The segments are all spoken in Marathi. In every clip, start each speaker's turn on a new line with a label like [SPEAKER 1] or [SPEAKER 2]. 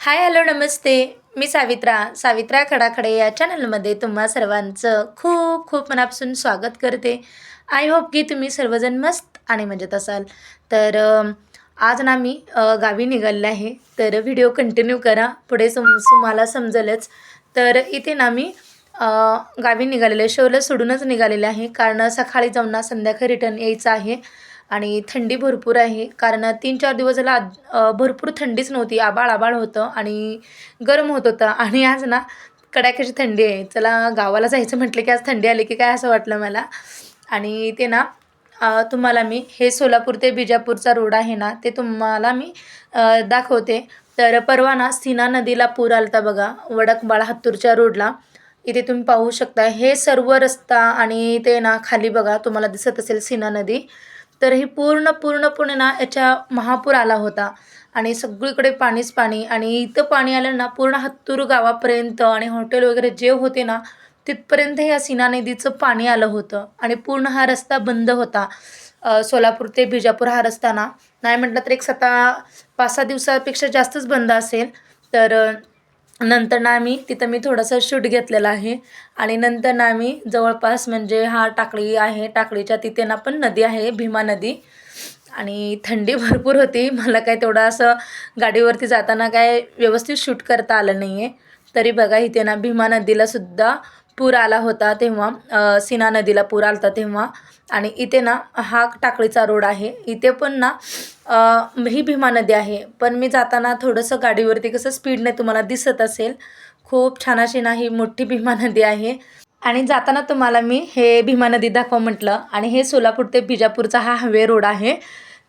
[SPEAKER 1] हाय हॅलो नमस्ते. मी सावित्रा सावित्रा खडाखडे या चॅनलमध्ये तुम्हा सर्वांचं खूप खूप मनापासून स्वागत करते. आय होप की तुम्ही सर्वजण मस्त आणि मजेत असाल. तर आज ना मी गावी निघालेलं आहे. तर व्हिडिओ कंटिन्यू करा. पुढे सम तुम्हाला समजेलच. तर इथे ना मी गावी निघालेले शोला सोडूनच निघालेले आहे. कारण सकाळी जाऊन ना संध्याकाळी रिटर्न यायचं आहे. आणि थंडी भरपूर आहे. कारण तीन चार दिवस झाला आज- भरपूर थंडीच नव्हती. आबाळ आबाळ होतं आणि गरम होत होतं. आणि आज ना कडाक्याची थंडी आहे. चला गावाला जायचं म्हटलं की आज थंडी आली की काय असं वाटलं मला? आणि ते ना तुम्हाला मी हे सोलापूर ते बिजापूरचा रोड आहे ना ते तुम्हाला मी दाखवते. तर परवा ना सीना नदीला पूर आलता बघा वडकबाळ हत्तूरच्या रोडला. इथे तुम्ही पाहू शकता. हे सर्व रस्ता आणि ते ना खाली बघा तुम्हाला दिसत असेल सीना नदी. तर हे पूर्ण पूर्णपणे ना याच्या महापूर आला होता. आणि सगळीकडे पाणीच पाणी आणि इथं पाणी आलं ना पूर्ण हत्तूर गावापर्यंत आणि हॉटेल वगैरे जे होते ना तिथपर्यंत या सीना नदीचं पाणी आलं होतं. आणि पूर्ण हा रस्ता बंद होता. सोलापूर ते बिजापूर हा रस्ता ना. नाही म्हटलं तर एक सता पाच सहा दिवसापेक्षा जास्तच बंद असेल. तर नंतर ना आम्ही तिथं मी थोडंसं शूट घेतलेलं आहे. आणि नंतर ना आम्ही जवळपास म्हणजे हा टाकळी आहे टाकळीच्या तिथे ना पण नदी आहे भीमा नदी. आणि थंडी भरपूर होती. मला काय तेवढं असं गाडीवरती जाताना काय व्यवस्थित शूट करता आलं नाही आहे तरी बघा इथे ना भीमा नदीलासुद्धा पूर आला होता तेव्हा सिना सीना नदीला पूर आला होता तेव्हा. आणि इथे ना हा टाकळीचा रोड आहे. इथे पण ना ही भीमा नदी आहे. पण मी जाताना थोडंसं गाडीवरती कसं स्पीडने तुम्हाला दिसत असेल. खूप छान अशी ना ही मोठी भीमा नदी आहे. आणि जाताना तुम्हाला मी हे भीमा नदी दाखव म्हटलं. आणि हे सोलापूर ते बिजापूरचा हा हवे रोड आहे.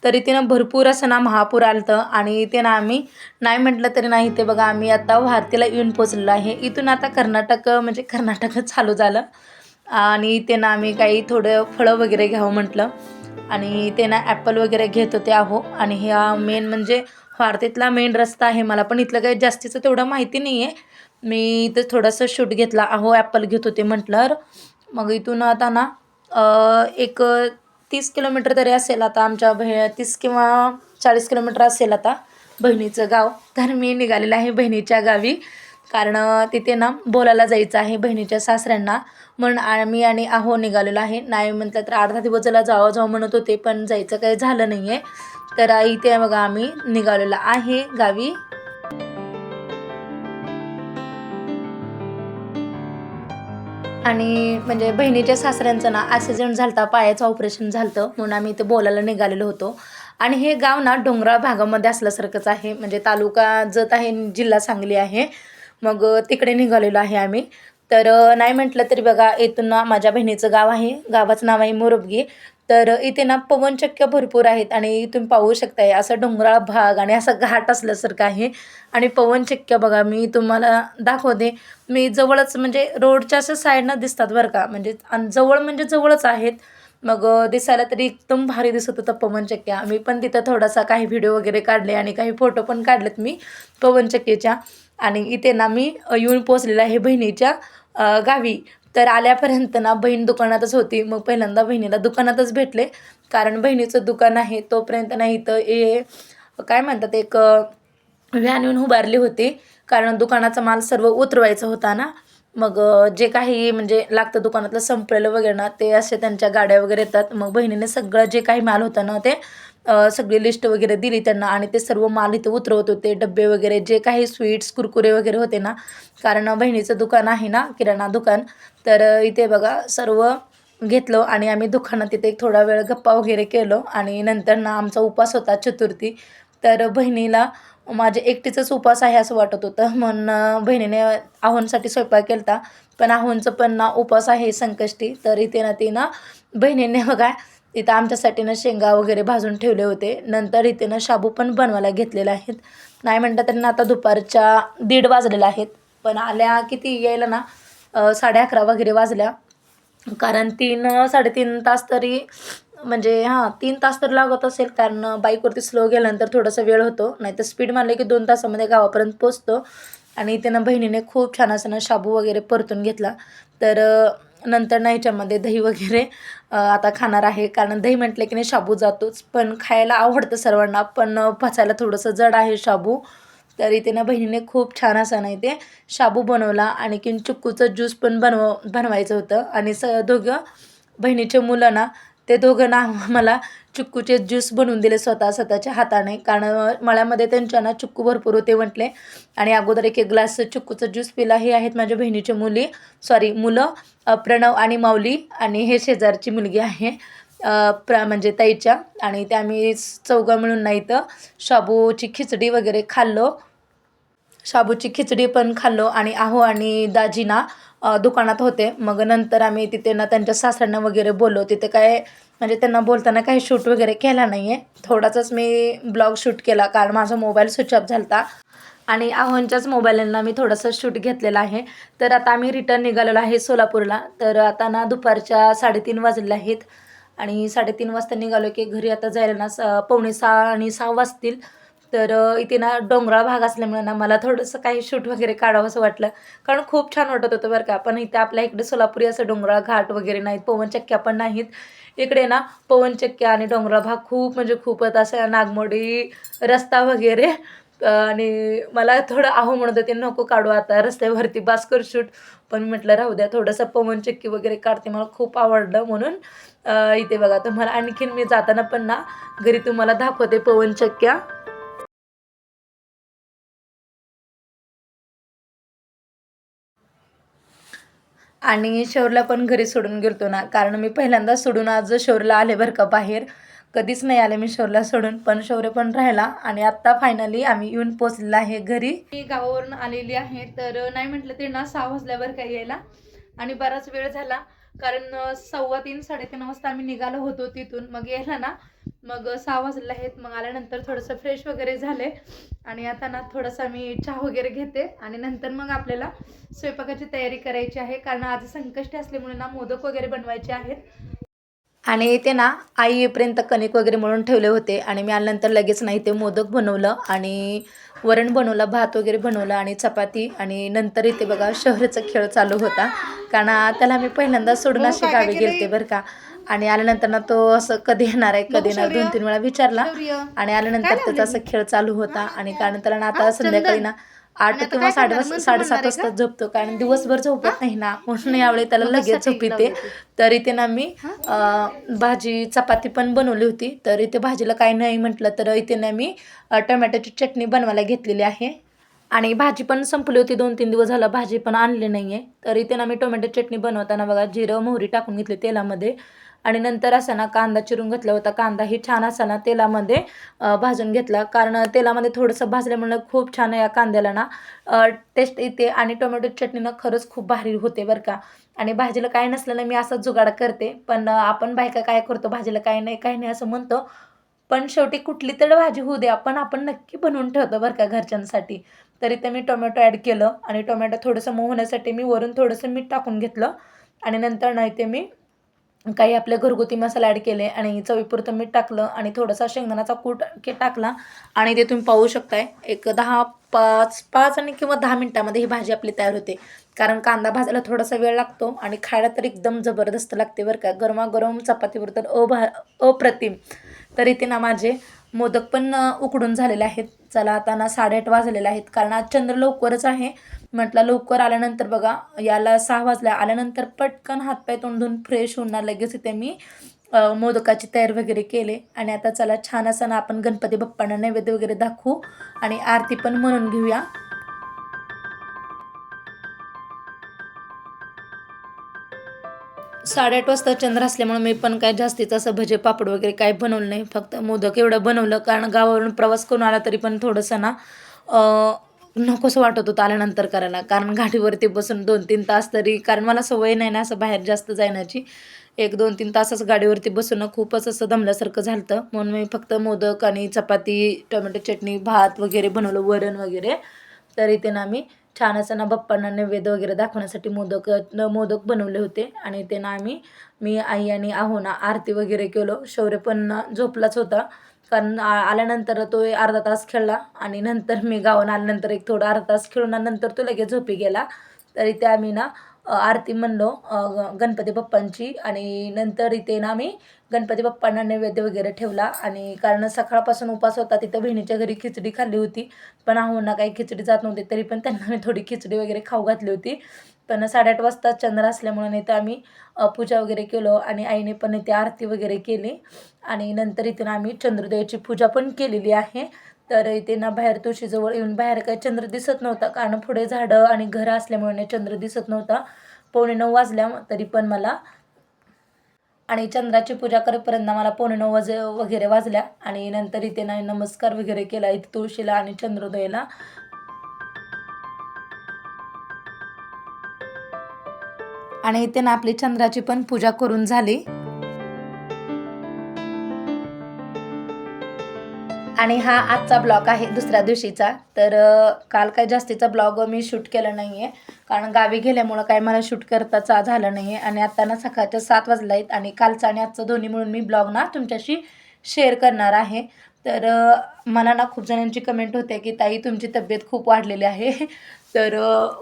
[SPEAKER 1] तर इथे ना भरपूर असं ना महापूर आलं आणि इथे ना आम्ही नाही म्हटलं तरी नाही इथे बघा आम्ही आता भारतीला येऊन पोचलेलो आहे. इथून आता कर्नाटक म्हणजे कर्नाटकच चालू झालं. आणि त्यांना आम्ही काही थोडं फळं वगैरे घ्यावं म्हटलं. आणि त्यांना ॲपल वगैरे घेत होते आहो आणि ह्या मेन म्हणजे भारतीतला मेन रस्ता आहे. मला पण इथलं काही जास्तीचं तेवढं माहिती नाही आहे मी इथं थोडंसं शूट घेतला. अहो ॲपल घेत होते म्हटलं मग इथून आता ना एक तीस किलोमीटर तरी असेल आता आमच्या बहि तीस किंवा चाळीस किलोमीटर असेल आता बहिणीचं गाव. तर मी निघालेलं आहे बहिणीच्या गावी. कारण तिथे ना बोलायला जायचं आहे बहिणीच्या सासऱ्यांना. म्हणून आम्ही आणि आहो निघालेलो आहे. नाही म्हटलं तर अर्धा दिवस जरा जावं जावं म्हणत होते पण जायचं काही झालं नाही आहे तर इथे बघा आम्ही निघालेलो आहे गावी. आणि म्हणजे बहिणीच्या सासऱ्यांचं ना ॲक्सिडेंट झालता पायाचं ऑपरेशन झालं म्हणून आम्ही इथे बोलायला निघालेलो होतो. आणि हे गाव ना डोंगराळ भागामध्ये असल्यासारखंच आहे. म्हणजे तालुका जत आहे जिल्हा सांगली आहे. मग तिकडे निघालेलो आहे आम्ही. तर नाही म्हटलं तरी बघा इथून ना माझ्या बहिणीचं गाव आहे. गावाचं नाव आहे मोरबगी. तर इथे ना पवनचक्क्या भरपूर आहेत आणि तुम्ही पाहू शकताय असं डोंगराळ भाग आणि असं घाट असल्यासारखं आहे. आणि पवनचक्क्या बघा मी तुम्हाला दाखवते. मी जवळच म्हणजे रोडच्या असं साईडनं दिसतात बरं का. म्हणजे जवळ म्हणजे जवळच आहेत. मग दिसायला तरी एकदम भारी दिसत होतं पवनचक्क्या मी पण तिथं थोडासा काही व्हिडिओ वगैरे काढले आणि काही फोटो पण काढलेत मी पवनचक्कीच्या आणि इथे ना मी येऊन पोचलेला आहे बहिणीच्या गावी. तर आल्यापर्यंत ना बहीण दुकानातच होती. मग पहिल्यांदा बहिणीला दुकानातच भेटले. कारण बहिणीचं दुकान आहे तोपर्यंत नाही इथं ए काय म्हणतात एक व्हॅन येऊन उभारली होती. कारण दुकानाचा माल सर्व उतरवायचा होता ना. मग जे काही म्हणजे लागतं दुकानातलं संपलेलं वगैरे ना ते असे त्यांच्या गाड्या वगैरे येतात. मग बहिणीने सगळं जे काही माल होतं ना ते सगळी लिस्ट वगैरे दिली त्यांना आणि ते सर्व माल इथे उतरवत होते. डबे वगैरे जे काही स्वीट्स कुरकुरे वगैरे होते ना कारण बहिणीचं दुकान आहे ना किराणा दुकान तर इथे बघा सर्व घेतलं आणि आम्ही दुकानात तिथे एक थोडा वेळ गप्पा वगैरे केलो आणि नंतर ना आमचा उपास होता चतुर्थी. तर बहिणीला माझे एकटीचाच उपास आहे असं वाटत होतं. म्हणून बहिणीने आहोंसाठी स्वयंपाक केला पण आहोंचं पण ना उपास आहे संकष्टी. तर इथे ना ती ना बहिणीने बघा इथं आमच्यासाठी ना शेंगा वगैरे भाजून ठेवले होते. नंतर इथे ना शाबू पण बनवायला घेतलेले आहेत. नाही म्हणता त्यांना आता दुपारच्या दीड वाजलेल्या आहेत. पण आल्या किती यायला ना साडे अकरा वगैरे वाजल्या. कारण तीन साडेतीन तास तरी म्हणजे हां तीन तास तर लागत असेल. कारण बाईकवरती स्लो गेल्यानंतर थोडासा वेळ होतो. नाही तर स्पीड मारले की दोन तासामध्ये गावापर्यंत पोचतो आणि त्यानं बहिणीने खूप छान असं ना शाबू वगैरे परतून घेतला. तर नंतर ना ह्याच्यामध्ये दही वगैरे आता खाणार आहे. कारण दही म्हटलं की नाही शाबू जातोच. पण खायला आवडतं सर्वांना. पण पचायला थोडंसं जड आहे शाबू. तर इथे ना बहिणीने खूप छान असा नाही ते शाबू बनवला. आणखीन चिक्कूचं ज्यूस पण बनव बनवायचं होतं. आणि स दोघं बहिणीचे मुलं ना ते दोघं ना मला चिक्कूचे ज्यूस बनवून दिले स्वतः स्वतःच्या हाताने. कारण मळ्यामध्ये त्यांच्या ना चिक्कू भरपूर होते म्हटले. आणि अगोदर एक एक ग्लास चिक्कूचा ज्यूस पिला. हे आहेत माझ्या बहिणीचे मुली. सॉरी मुलं प्रणव आणि माऊली. आणि हे शेजारची मुलगी आहे प्रा प्र म्हणजे ताईच्या. आणि त्या आम्ही चौघं मिळून नाही तर शाबूची खिचडी वगैरे खाल्लो. शाबूची खिचडी पण खाल्लो. आणि आहो आणि दाजीना दुकानात होते. मग नंतर आम्ही तिथे ना त्यांच्या सासऱ्यांना वगैरे बोललो. तिथे काय म्हणजे त्यांना बोलताना काही शूट वगैरे केला नाही आहे थोडासाच मी ब्लॉग शूट केला कारण माझा मोबाईल स्विच ऑफ झाला होता आणि आव्हानच्याच मोबाईलना मी थोडंसं शूट घेतलेलं आहे. तर आता आम्ही रिटर्न निघालेलो आहे सोलापूरला. तर आता ना दुपारच्या साडेतीन वाजले आहेत. आणि साडेतीन वाजता निघालो की घरी आता जायला ना स पावणे सहा आणि सहा वाजतील. तर इथे ना डोंगराळ भाग असल्यामुळे ना मला थोडंसं काही शूट वगैरे काढावं असं वाटलं. कारण खूप छान वाटत होतं बरं का. पण इथे आपल्या इकडे सोलापुरी असं डोंगराळ घाट वगैरे नाहीत पवनचक्क्या पण नाहीत. इकडे ना पवनचक्क्या आणि डोंगराळ भाग खूप म्हणजे खूपच असं नागमोडी रस्ता वगैरे. आणि मला थोडं आहो म्हणत होते नको काढू आता रस्त्यावरती बास्कर शूट. पण म्हटलं राहू द्या थोडंसं पवनचक्की वगैरे काढते मला खूप आवडलं म्हणून. इथे बघा तुम्हाला आणखीन मी जाताना पण ना घरी तुम्हाला दाखवते पवनचक्क्या. आणि शौरला पण घरी सोडून गेलतो ना. कारण मी पहिल्यांदा सोडून आज शौरला आले बरं का बाहेर. कधीच नाही आले मी शौरला सोडून पण शौर्य पण राहिला. आणि आत्ता फायनली आम्ही येऊन पोचलेलो आहे घरी. मी गावावरून आलेली आहे तर नाही म्हटलं ते ना सहा वाजल्यावर काय यायला. आणि बराच वेळ झाला. कारण सव्वा तीन साडेतीन वाजता आम्ही निघालो होतो तिथून. मग यायला ना मग सहा वाजले आहेत. मग आल्यानंतर थोडंसं फ्रेश वगैरे झाले. आणि आता ना थोडंसं मी चहा वगैरे घेते. आणि नंतर मग आपल्याला स्वयंपाकाची तयारी करायची आहे. कारण आज संकष्टी असल्यामुळे ना मोदक वगैरे बनवायचे आहेत. आणि ते ना आई येईपर्यंत कणिक वगैरे म्हणून ठेवले होते आणि मी आल्यानंतर लगेच नाही ते मोदक बनवलं आणि वरण बनवलं भात वगैरे बनवलं आणि चपाती आणि नंतर इथे बघा शहराचा खेळ चालू होता. कारण त्याला मी पहिल्यांदा सोडून अशी गावी गेलते बरं का. आणि आल्यानंतर ना तो असं कधी येणार आहे कधी येणार दोन तीन वेळा विचारला. आणि आल्यानंतर त्याचा असं खेळ चालू होता आणि कारण त्याला ना आता संध्याकाळी ना आठ किंवा साडे साडेसात वाजता झोपतो कारण दिवसभर झोपत नाही ना. म्हणून यावेळी त्याला लगेच झोप येते. तर इथे ना मी भाजी चपाती पण बनवली होती. तर इथे भाजीला काही नाही म्हटलं तर इथे ना मी टोमॅटोची चटणी बनवायला घेतलेली आहे. आणि भाजी पण संपली होती दोन तीन दिवस झालं भाजी पण आणली नाही आहे तर इथे ना मी टोमॅटो चटणी बनवताना बघा जिरं मोहरी टाकून घेतली तेलामध्ये. आणि नंतर असा ना कांदा चिरून घेतला होता. कांदाही छान असा ना तेलामध्ये भाजून घेतला. कारण तेलामध्ये थोडंसं भाजल्यामुळे खूप छान या कांद्याला ना टेस्ट येते आणि टोमॅटो चटणी ना खरंच खूप भारी होते बरं का. आणि भाजीला काय नसलं ना मी असा जुगाड करते. पण आपण बायका काय करतो? भाजीला काय नाही काही नाही असं म्हणतो. पण शेवटी कुठली तर भाजी होऊ दे. आपण आपण नक्की बनवून ठेवतो बरं का घरच्यांसाठी. तरी ते मी टोमॅटो ॲड केलं आणि टोमॅटो थोडंसं मऊ होण्यासाठी मी वरून थोडंसं मीठ टाकून घेतलं. आणि नंतर नाही ते मी काही आपले घरगुती मसाला ॲड केले आणि चवीपुरतं मीठ टाकलं आणि थोडासा शेंगदाण्याचा कूट के टाकला आणि ते तुम्ही पाहू शकताय. एक दहा पाच पाच आणि किंवा दहा मिनटामध्ये ही भाजी आपली तयार होते. कारण कांदा भाजायला थोडासा वेळ लागतो आणि खायला तर एकदम जबरदस्त लागते बरं का. गरमागरम चपातीवर तर अभा अप्रतिम. तरी ते ना माझे मोदक पण उकडून झालेले आहेत. चला आता ना साडेआठ वाजलेले आहेत. कारण आज चंद्र लवकरच आहे. म्हटलं लवकर आल्यानंतर बघा याला सहा वाजल्या आल्यानंतर पटकन हातपाय तोंडून फ्रेश होऊन ना लगेच इथे मी मोदकाची तयार वगैरे केले. आणि आता चला छान असं ना आपण गणपती बाप्पांना नैवेद्य वगैरे दाखवू. आणि आरती पण म्हणून घेऊया. साडेआठ वाजता चंद्र असल्यामुळे मी पण काय जास्तीचं असं भजे पापड वगैरे काय बनवलं नाही. फक्त मोदक एवढं बनवलं. कारण गावावरून प्रवास करून आला तरी पण थोडंसं ना नकोसं वाटत होतं आल्यानंतर करायला. कारण गाडीवरती बसून दोन तीन तास तरी कारण मला सवय नाही ना असं बाहेर जास्त जाण्याची. एक दोन तीन तासच गाडीवरती बसून खूपच असं दमल्यासारखं झालं होतं म्हणून मी फक्त मोदक आणि चपाती टोमॅटो चटणी भात वगैरे बनवलं वरण वगैरे. तर इथे ना आम्ही छान असं ना बाप्पांना नैवेद्य वगैरे दाखवण्यासाठी मोदक मोदक बनवले होते. आणि ते ना आम्ही मी आई आणि आहो ना आरती वगैरे केलो. शौर्य पण झोपलाच होता. कारण आ- आल्यानंतर तो अर्धा तास खेळला. आणि नंतर मी गावानं आल्यानंतर एक थोडा अर्धा तास खेळून नंतर तो लगेच झोपी गेला. तरी ते आम्ही ना आरती म्हणलो ग- गणपती बाप्पांची. आणि नंतर इथे ना आम्ही गणपती बाप्पांना नैवेद्य वगैरे ठेवला आणि कारण सकाळपासून उपास होता तिथं बहिणीच्या घरी खिचडी खाल्ली होती. पण आहोंना काही खिचडी जात नव्हती तरी पण त्यांना मी थोडी खिचडी वगैरे खाऊ घातली होती. पण साडेआठ वाजता चंद्र असल्यामुळे नाही तर आम्ही पूजा वगैरे केलो आणि आईने पण इथे आरती वगैरे केली. आणि नंतर इथून आम्ही चंद्रोदयाची पूजा पण केलेली आहे. तर इथे ना बाहेर तुळशीजवळ येऊन बाहेर काही चंद्र दिसत नव्हता कारण पुढे झाडं आणि घरं असल्यामुळे चंद्र दिसत नव्हता. पावणे नऊ वाजल्या तरी पण मला आणि चंद्राची पूजा करेपर्यंत मला पावणे वज वाज वगैरे वाजल्या. आणि नंतर इथे नाही नमस्कार वगैरे केला. इथे तुळशीला आणि चंद्रोदयाला. आणि इथे ना आपली चंद्राची पण पूजा करून झाली. आणि हा आजचा ब्लॉग आहे दुसऱ्या दिवशीचा. तर काल काय जास्तीचा ब्लॉग मी शूट केला नाही आहे कारण गावी गेल्यामुळं काय मला शूट करताचा झालं नाही आहे आणि आता ना सकाळच्या सात वाजला आहेत आणि कालचा आणि आजचा दोन्ही मिळून मी ब्लॉग ना तुमच्याशी शेअर करणार आहे. तर मला ना खूप जणांची कमेंट होते की ताई तुमची तब्येत खूप वाढलेली आहे. तर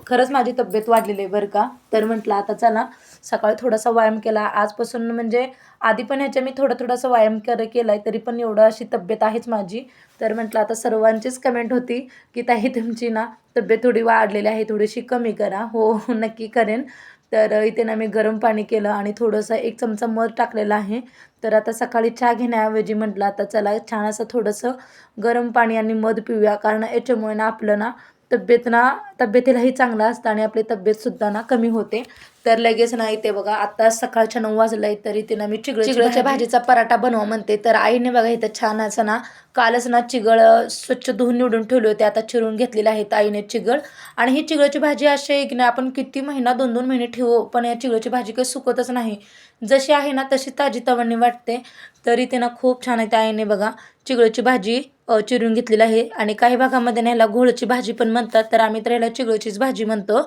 [SPEAKER 1] खरंच माझी तब्येत वाढलेली आहे बरं का. तर म्हटलं आता चला सकाळी थोडासा व्यायाम केला. आजपासून म्हणजे आधी पण ह्याच्या मी थोडा थोडासा व्यायाम कर केला आहे तरी पण एवढं अशी तब्येत आहेच माझी. तर म्हटलं आता सर्वांचीच कमेंट होती की ताई तुमची ना तब्येत थोडी वाढलेली आहे थोडीशी कमी करा. हो हो, नक्की करेन. तर इथे ना मी गरम पाणी केलं आणि थोडंसं एक चमचा मध टाकलेला आहे. तर आता सकाळी चहा घेण्याऐवजी म्हटलं आता चला छान असं थोडंसं गरम पाणी आणि मध पिऊया. कारण याच्यामुळे ना आपलं ना तब्येत ना तब्येतीलाही चांगलं असतं आणि आपली तब्येतसुद्धा ना कमी होते. तर लगेच ना इथे बघा आता सकाळच्या नऊ वाजला तर इथे ना मी चिगळ चिगळच्या भाजीचा पराठा बनवा म्हणते. तर आईने बघा इथं छान असं ना कालच ना चिगळ स्वच्छ धुवून निवडून ठेवले होते. आता चिरून घेतलेले आहेत आईने चिगळ. आणि ही चिगळची भाजी अशी आहे की नाही आपण किती महिना दोन दोन महिने ठेवू पण या चिगळची भाजी काही सुकतच नाही. जशी आहे ना तशी ताजी तवणी वाटते. तर इथे ना खूप छान आहे त्या आईने बघा चिगळची भाजी चिरून घेतलेली आहे. आणि काही भागामध्ये ना ह्याला घोळची भाजी पण म्हणतात. तर आम्ही तर ह्याला चिगळचीच भाजी म्हणतो.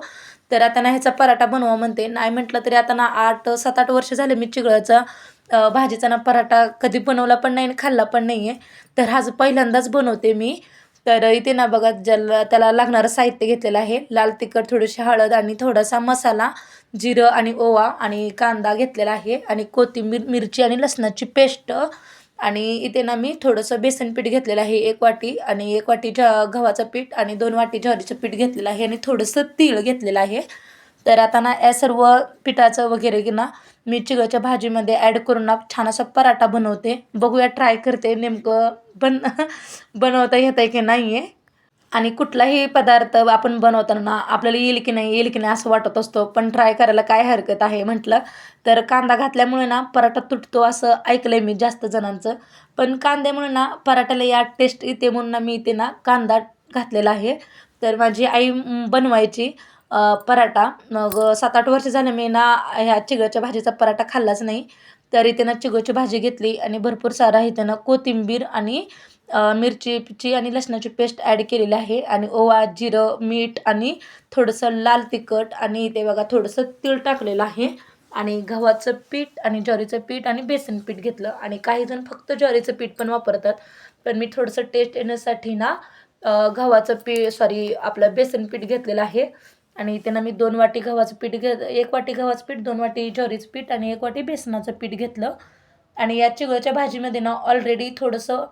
[SPEAKER 1] तर आता ना ह्याचा पराठा बनवा म्हणते. नाही म्हटलं तरी आता ना आठ सात आठ वर्ष झाले मी चिगळाचा भाजीचा ना पराठा कधी बनवला पण नाही आणि खाल्ला पण नाही आहे तर हा जो पहिल्यांदाच बनवते मी. तर इथे ना बघा ज्याला त्याला लागणारं साहित्य घेतलेलं आहे. लाल तिखट थोडीशी हळद आणि थोडासा मसाला जिरं आणि ओवा आणि कांदा घेतलेला आहे. आणि कोथिंबीर मिरची आणि लसणाची पेस्ट आणि इथे ना मी थोडंसं बेसन पीठ घेतलेलं आहे एक वाटी. आणि एक वाटी ज गव्हाचं पीठ आणि दोन वाटी ज्वारीचं पीठ घेतलेलं आहे आणि थोडंसं तीळ घेतलेलं आहे. तर आता ना या सर्व पिठाचं वगैरे की ना मी चिगळच्या भाजीमध्ये ॲड करून ना छान असा पराठा बनवते. बघूया ट्राय करते नेमकं बन बनवता येत आहे की नाही आहे आणि कुठलाही पदार्थ आपण बनवताना आपल्याला येईल की नाही येईल की नाही असं वाटत असतो. पण ट्राय करायला काय हरकत आहे म्हटलं तर कांदा घातल्यामुळे ना पराठा तुटतो असं ऐकलं आहे मी जास्त जणांचं. पण कांद्यामुळे ना पराठ्याला या टेस्ट येते म्हणून ना मी इथे ना कांदा घातलेला आहे. तर माझी आई बनवायची पराठा. मग सात आठ वर्ष झालं मी ना ह्या चिगळच्या भाजीचा पराठा खाल्लाच नाही. तर इथे ना चिगळची भाजी घेतली आणि भरपूर सारा इथे ना कोथिंबीर आणि मिरचीची आणि लसणाची पेस्ट ॲड केलेली आहे. आणि ओवा जिरं मीठ आणि थोडंसं लाल तिखट आणि ते बघा थोडंसं तीळ टाकलेलं आहे. आणि गव्हाचं पीठ आणि ज्वारीचं पीठ आणि बेसन पीठ घेतलं. आणि काही जण फक्त ज्वारीचं पीठ पण वापरतात. पण मी थोडंसं टेस्ट येण्यासाठी ना गव्हाचं पी सॉरी आपलं बेसन पीठ घेतलेलं आहे. आणि त्यांना मी दोन वाटी गव्हाचं पीठ घे एक वाटी गव्हाचं पीठ दोन वाटी ज्वारीचं पीठ आणि एक वाटी बेसनाचं पीठ घेतलं. आणि या चिगळच्या भाजीमध्ये ना ऑलरेडी थोडंसं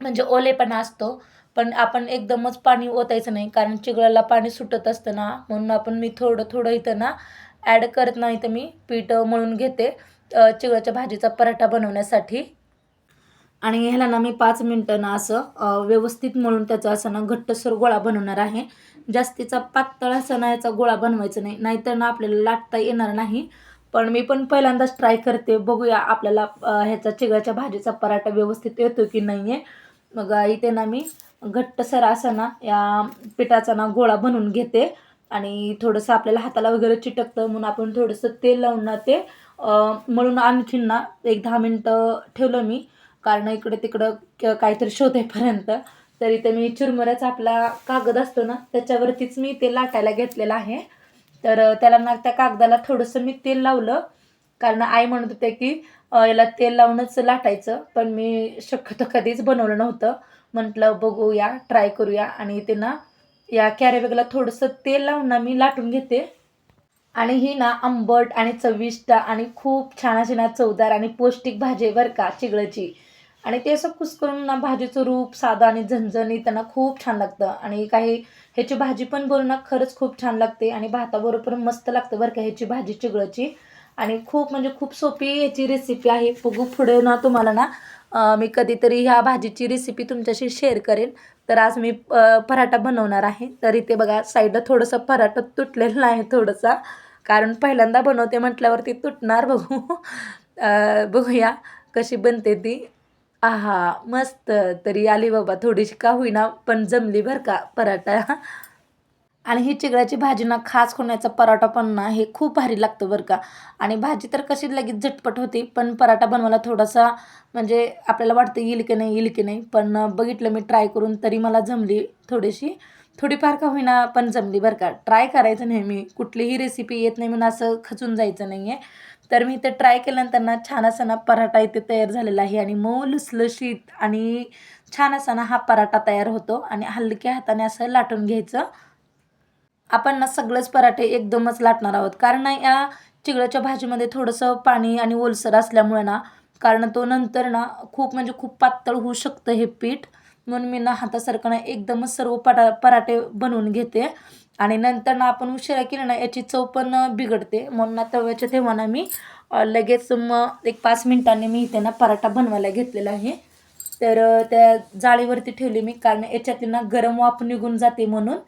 [SPEAKER 1] म्हणजे ओलेपणा असतो पण आपण एकदमच पाणी ओतायचं नाही कारण चिगळाला पाणी सुटत असतं ना म्हणून आपण मी थोडं थोडं इथं ना ॲड करत नाही तर मी पीठ मळून घेते चिगळ्याच्या चिगळाच्या भाजीचा पराठा बनवण्यासाठी. आणि ह्याला ना मी पाच मिनटं ना असं व्यवस्थित मळून त्याचा असं ना घट्टसर गोळा बनवणार आहे. जास्तीचा पातळ असं ना याचा गोळा बनवायचा नाही नाहीतर ना आपल्याला लाटता येणार नाही. पण मी पण पहिल्यांदाच ट्राय करते बघूया आपल्याला ह्याचा चिगळाच्या भाजीचा पराठा व्यवस्थित येतो की नाही आहे मग इथे ना मी घट्टसर असा ना या पिठाचा ना गोळा बनवून घेते. आणि थोडंसं आपल्याला हाताला वगैरे चिटकतं म्हणून आपण थोडंसं तेल लावून ना ते म्हणून आणखीन ना एक दहा मिनटं ठेवलं मी. कारण इकडे तिकडं क- काहीतरी शोधेपर्यंत तर इथे मी चुरमुऱ्याचा आपला कागद असतो ना त्याच्यावरतीच मी ते लाटायला घेतलेलं आहे. तर त्याला ना त्या कागदाला थोडंसं मी तेल लावलं. कारण आई म्हणत होते की याला तेल लावूनच लाटायचं. पण मी शक्यतो कधीच बनवलं नव्हतं. म्हटलं बघूया ट्राय करूया. आणि ते ना या कॅरेबॅगला थोडंसं तेल लावून ना मी लाटून घेते. आणि ही ना आंबट आणि चविष्ट आणि खूप छान अशी ना चवदार आणि पौष्टिक भाजी आहे बरं का चिगळची आणि ते असं कुसकरून ना भाजीचं रूप साधं आणि झणझणी त्यांना खूप छान लागतं. आणि काही ह्याची भाजी पण बोलणं ना खरंच खूप छान लागते. आणि भाताबरोबर मस्त लागतं बरं का ह्याची भाजी चिगळची आणि खूप म्हणजे खूप सोपी ह्याची रेसिपी आहे. बघू पुढे ना तुम्हाला ना मी कधीतरी ह्या भाजीची रेसिपी तुमच्याशी शेअर करेन. तर आज मी पराठा बनवणार आहे. तर इथे बघा साईडला थोडंसं पराठा तुटलेलं आहे थोडंसं. कारण पहिल्यांदा बनवते म्हटल्यावरती तुटणार बघू. बघूया कशी बनते ती. आहा मस्त. तरी आली बाबा थोडीशी का होईना पण जमली बरं का पराठा. आणि ही चिगळ्याची भाजी ना खास कोणाचा पराठा पण ना हे खूप भारी लागतं बरं का. आणि भाजी तर कशी लगेच झटपट होती पण पराठा बनवायला थोडासा म्हणजे आपल्याला वाटतं येईल की नाही येईल की नाही पण बघितलं मी ट्राय करून तरी मला जमली थोडीशी. थोडीफार का होईना पण जमली बरं का. ट्राय करायचं नेहमी कुठलीही रेसिपी येत नाही म्हणून असं खचून जायचं नाही आहे तर मी ते ट्राय केल्यानंतर ना छान असा ना पराठा इथे तयार झालेला आहे आणि मऊ लुसलुशीत आणि छान असा ना हा पराठा तयार होतो आणि हलक्या हाताने असं लाटून घ्यायचं. आपण ना सगळेच पराठे एकदमच लाटणार आहोत. कारण या चिगळ्याच्या भाजीमध्ये थोडंसं पाणी आणि ओलसर असल्यामुळे ना कारण तो नंतर ना खूप म्हणजे खूप पातळ होऊ शकतं हे पीठ. म्हणून मी ना हातासारखं ना एकदमच सर्व पटा पराठे बनवून घेते. आणि नंतर ना आपण उशिरा केलं ना याची चव पण बिघडते. म्हणून ना तव्याच्या तेव्हा ना मी लगेच मग एक पाच मिनिटांनी मी इथे ना पराठा बनवायला घेतलेला आहे. तर त्या जाळीवरती ठेवली मी. कारण याच्यातली ना गरम वाफ निघून जाते म्हणून.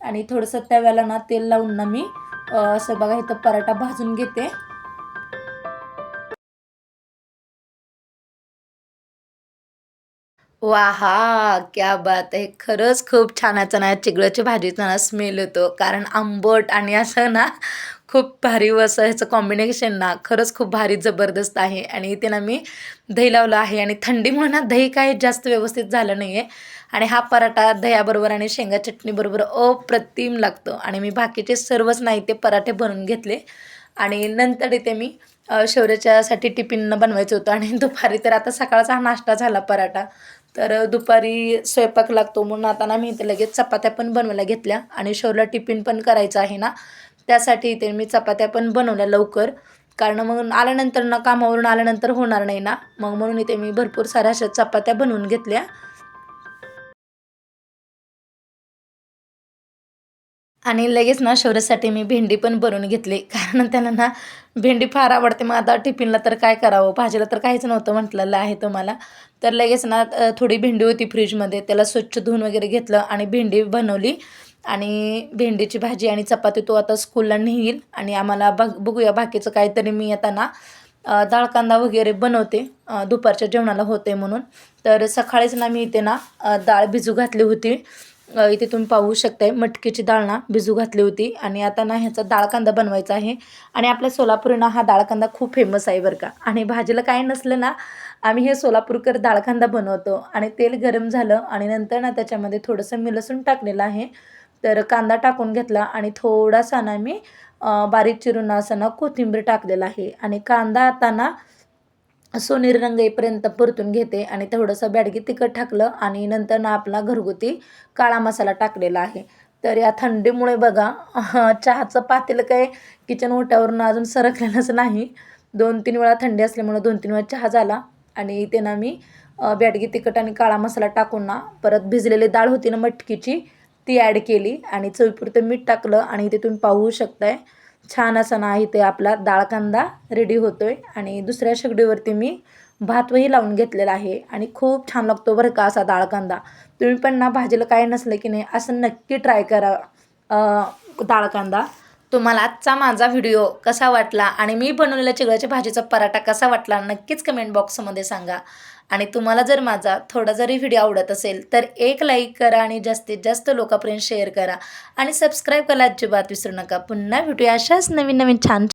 [SPEAKER 1] आणि थोडंसं तव्याला ना तेल लावून ना मी असं बघा इथं पराठा भाजून घेते. वाहा क्या बात आहे. खरंच खूप छान याचा ना चिगळ्याच्या भाजीचा ना स्मेल येतो. कारण आंबट आणि असं ना खूप भारी असं ह्याचं कॉम्बिनेशन ना खरंच खूप भारी जबरदस्त आहे. आणि इथे ना मी दही लावलं आहे आणि थंडीमुळे ना दही काही जास्त व्यवस्थित झालं नाही आहे आणि हा पराठा दह्याबरोबर आणि शेंगा चटणीबरोबर अप्रतिम लागतो. आणि मी बाकीचे सर्वच नाही ते पराठे बनवून घेतले. आणि नंतर इथे मी शौर्याच्यासाठी टिफिन बनवायचं होतं. आणि दुपारी तर आता सकाळचा हा नाश्ता झाला पराठा. तर दुपारी स्वयंपाक लागतो म्हणून आता ना मी इथे लगेच चपात्या पण बनवायला घेतल्या. आणि शौर्यला टिफिन पण करायचं आहे ना. त्यासाठी इथे मी चपात्या पण बनवल्या लवकर. कारण मग आल्यानंतर ना कामावरून आल्यानंतर होणार नाही ना. मग म्हणून इथे मी भरपूर साऱ्या अशा चपात्या बनवून घेतल्या. आणि लगेच ना शौर्यासाठी मी भेंडी पण बनवून घेतली. कारण त्याला ना भेंडी फार आवडते. मग आता टिफिनला तर काय करावं? भाजीला तर काहीच नव्हतं म्हटलेलं आहे तुम्हाला. तर लगेच ना थोडी भेंडी होती फ्रीजमध्ये त्याला स्वच्छ धुवून वगैरे घेतलं आणि भेंडी बनवली. आणि भेंडीची भाजी आणि चपाती तो आता स्कूलला नेईल. आणि आम्हाला बघ बघूया बाकीचं काहीतरी मी आता ना डाळ कांदा वगैरे बनवते दुपारच्या जेवणाला होते म्हणून. तर सकाळीच ना मी इथे ना डाळ भिजू घातली होती. इथे तुम्ही पाहू शकताय मटकीची डाळ ना भिजू घातली होती. आणि आता ना ह्याचा डाळ कांदा बनवायचा आहे. आणि आपल्या सोलापूरना हा डाळ कांदा खूप फेमस आहे बरं का. आणि भाजीला काय नसलं ना आम्ही हे सोलापूरकर डाळ कांदा बनवतो. आणि तेल गरम झालं आणि नंतर ना त्याच्यामध्ये थोडंसं मी लसूण टाकलेलं आहे. तर कांदा टाकून घेतला आणि थोडासा ना मी बारीक चिरून असं ना कोथिंबीर टाकलेला आहे. आणि कांदा आता ना सोनेरी रंग येईपर्यंत परतून घेते आणि थोडंसं बॅडगी तिखट टाकलं आणि नंतर ना आपला घरगुती काळा मसाला टाकलेला आहे. तर या थंडीमुळे बघा चहाचं पातेलं काय किचन ओट्यावरून अजून सरकलेलंच नाही. दोन तीन वेळा थंडी असल्यामुळे दोन तीन वेळा चहा झाला आणि इथे ना मी बॅडगी तिखट आणि काळा मसाला टाकून ना परत भिजलेली डाळ होती ना मटकीची ती ॲड केली आणि चवीपुरतं मीठ टाकलं आणि तिथून पाहू शकताय. छान असा ना इथे आपला डाळ कांदा रेडी होतोय. आणि दुसऱ्या शेगडीवरती मी भातही लावून घेतलेला आहे. आणि खूप छान लागतो बरं का असा डाळ कांदा. तुम्ही पण ना भाजीला काय नसलं की नाही असं नक्की ट्राय करा डाळ कांदा. तुम्हाला आजचा माझा व्हिडिओ कसा वाटला आणि मी बनवलेल्या चिगळ्याच्या भाजीचा पराठा कसा वाटला नक्कीच कमेंट बॉक्समध्ये सांगा. आणि तुम्हाला जर माझा थोडा जरी व्हिडिओ आवडत असेल तर एक लाईक करा आणि जास्तीत जास्त लोकांपर्यंत शेअर करा. आणि सबस्क्राईब करायला अजिबात विसरू नका. पुन्हा भेटूया अशाच नवीन नवीन छान